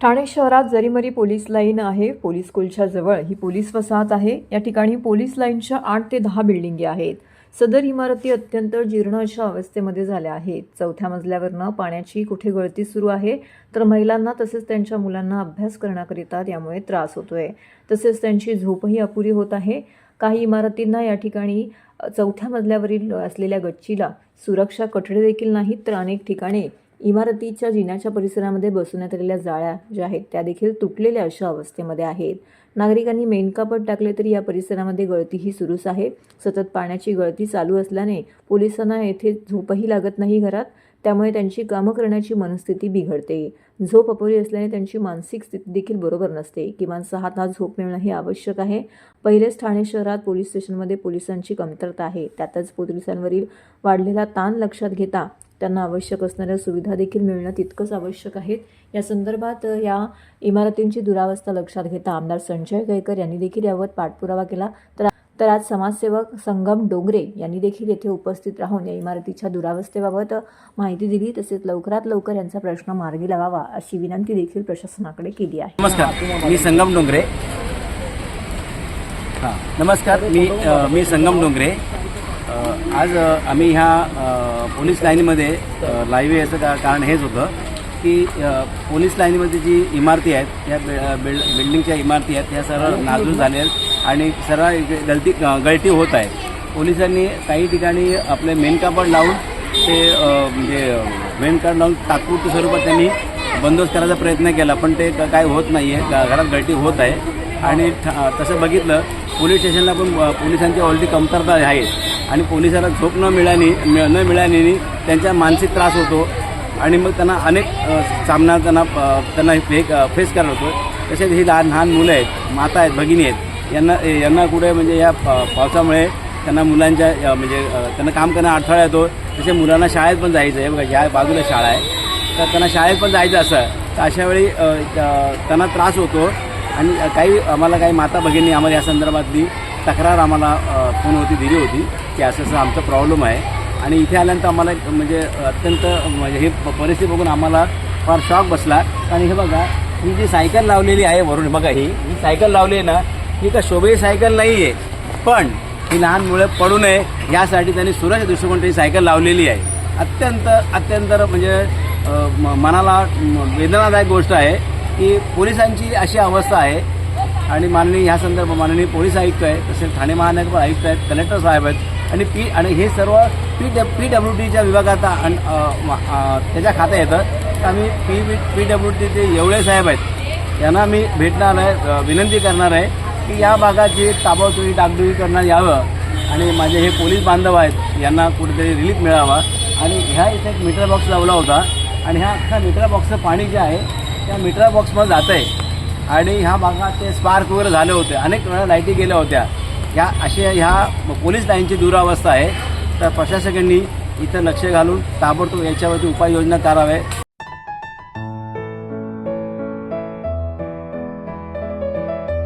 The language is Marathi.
ठाणे शहरात जरीमरी पोलीस लाईन आहे पोलीस स्कूलच्या जवळ. ही पोलीस वसाहत आहे. या ठिकाणी पोलीस लाईनच्या आठ ते दहा बिल्डिंगी आहेत. सदर इमारती अत्यंत जीर्ण अशा अवस्थेमध्ये झाल्या आहेत. चौथ्या मजल्यावरनं पाण्याची कुठे गळती सुरू आहे तर महिलांना तसेच त्यांच्या मुलांना अभ्यास करण्याकरिता त्यामुळे त्रास होतोय. तसेच त्यांची झोपही अपुरी होत आहे. काही इमारतींना या ठिकाणी चौथ्या मजल्यावरील असलेल्या गच्चीला सुरक्षा कठडे देखील नाहीत तर अनेक ठिकाणी इमारतीच्या जिन्याच्या परिसरामध्ये बसवण्यात आलेल्या जाळ्या ज्या आहेत त्या देखील तुटलेल्या अशा अवस्थेमध्ये आहेत. नागरिकांनी मेनकापट टाकले तरी या परिसरामध्ये गळतीही सुरूच आहे. सतत पाण्याची गळती चालू असल्याने पोलिसांना येथे झोपही लागत नाही घरात त्यामुळे त्यांची कामं करण्याची मनस्थिती बिघडते. झोप अपुरी असल्याने त्यांची मानसिक स्थिती देखील बरोबर नसते. किमान सहा तास झोप मिळणं हे आवश्यक आहे. पहिलेच ठाणे शहरात पोलीस स्टेशनमध्ये पोलिसांची कमतरता आहे. त्यातच पोलिसांवरील वाढलेला ताण लक्षात घेता त्यांना आवश्यक असणाऱ्या सुविधा देखील मिळणं तितकंच आवश्यक आहेत या संदर्भात या इमारतींची दुरावस्था लक्षात घेता आमदार संजय गयकर यांनी देखील यावर पाठपुरावा केला. तर तर आज समाजसेवक संगम डोंगरे यांनी देखील येथे उपस्थित राहून या इमारतीच्या दुरावस्थेबाबत माहिती दिली. तसेच लवकरात लवकर यांचा प्रश्न मार्गी लावावा अशी विनंती देखील प्रशासनाकडे केली आहे. नमस्कार. मी संगम डोंगरे. हां. नमस्कार. मी मी संगम डोंगरे. आज आम्ही ह्या पोलीस लाईनमध्ये अ, लाईव्ह याचं का कारण हेच होतं की पोलीस लाईनीमध्ये जी इमारती आहेत त्या बिल्ड बिल्डिंगच्या इमारती आहेत त्या सर्व नाजूक झाल्या आहेत आणि सर्व गलती गळती होत आहे. पोलिसांनी काही ठिकाणी आपले मेन कापड लावून ते म्हणजे मेन कार्ड लावून तात्पुरत्या स्वरूपात त्यांनी बंदोबस्त करायचा प्रयत्न केला पण ते काय होत नाही आहे घरात गळती होत आहे. आणि तसं बघितलं पोलीस स्टेशनला पण पोलिसांची ऑलरेडी कमतरता आहे. आणि पोलिसाला झोप न मिळाली न मिळाल्याने त्यांचा मानसिक त्रास होतो. आणि मग त्यांना अनेक सामना त्यांना त्यांना हे फेस करायला होतो. तसेच ही लहान लहान मुलं आहेत माता आहेत भगिनी आहेत. यांना यांना कुठे म्हणजे या पा- पावसामुळे त्यांना मुलांच्या म्हणजे त्यांना काम करणं अडथळा येतो. तसे मुलांना शाळेत पण जायचं आहे. बघा या बाजूला शाळा आहे. तर त्यांना शाळेत पण जायचं असं. तर अशा वेळी त्यांना त्रास होतो. आणि काही आम्हाला काही माता भगिनी आम्हाला या संदर्भातली तक्रार आम्हाला फोन फोनवरती दिली होती की असं असं आमचा प्रॉब्लेम आहे. आणि इथे आल्यानंतर आम्हाला एक म्हणजे अत्यंत म्हणजे हे प- परिस्थिती बघून आम्हाला फार शॉक बसला. आणि हे बघा ही जी सायकल लावलेली आहे वरून बघा ही ही सायकल लावली आहे ना ही का शोभेची सायकल नाही आहे पण ही लहान मुलं पडू नये यासाठी त्यांनी सुरक्षा दृष्टिकोन ही सायकल लावलेली आहे. अत्यंत अत्यंत म्हणजे म- मनाला वेदनादायक गोष्ट आहे की पोलिसांची अशी अवस्था आहे आणि माननीय ह्या संदर्भात माननीय पोलीस आयुक्त आहे तसेच ठाणे महानगर आयुक्त आहेत कलेक्टर साहेब आहेत आणि पी आणि हे सर्व पी ड पी डब्ल्यू टीच्या विभागात आणि त्याच्या खात्या येतं तर आम्ही पी बी पी डब्ल्यू टीचे एवढे साहेब आहेत. यांना मी भेटणार आहे विनंती करणार आहे की या भागाची ताबडतोबी डागडुगी करण्यात यावं आणि माझे हे पोलीस बांधव आहेत यांना कुठेतरी रिलीफ मिळावा. आणि ह्या इथे एक मीटर बॉक्स लावला होता. आणि ह्या अख्खा मीटर बॉक्सचं पाणी जे आहे त्या मीटर बॉक्समध्ये जातं आहे आणि ह्या भागात ते स्पार्क वगैरे झाले होते. अनेक वेळा लाईटी गेल्या होत्या. ह्या अशा ह्या पोलीस लाईनची दुरावस्था आहे. तर प्रशासकांनी इथं लक्ष घालून ताबडतोब याच्यावरती उपाययोजना करावे.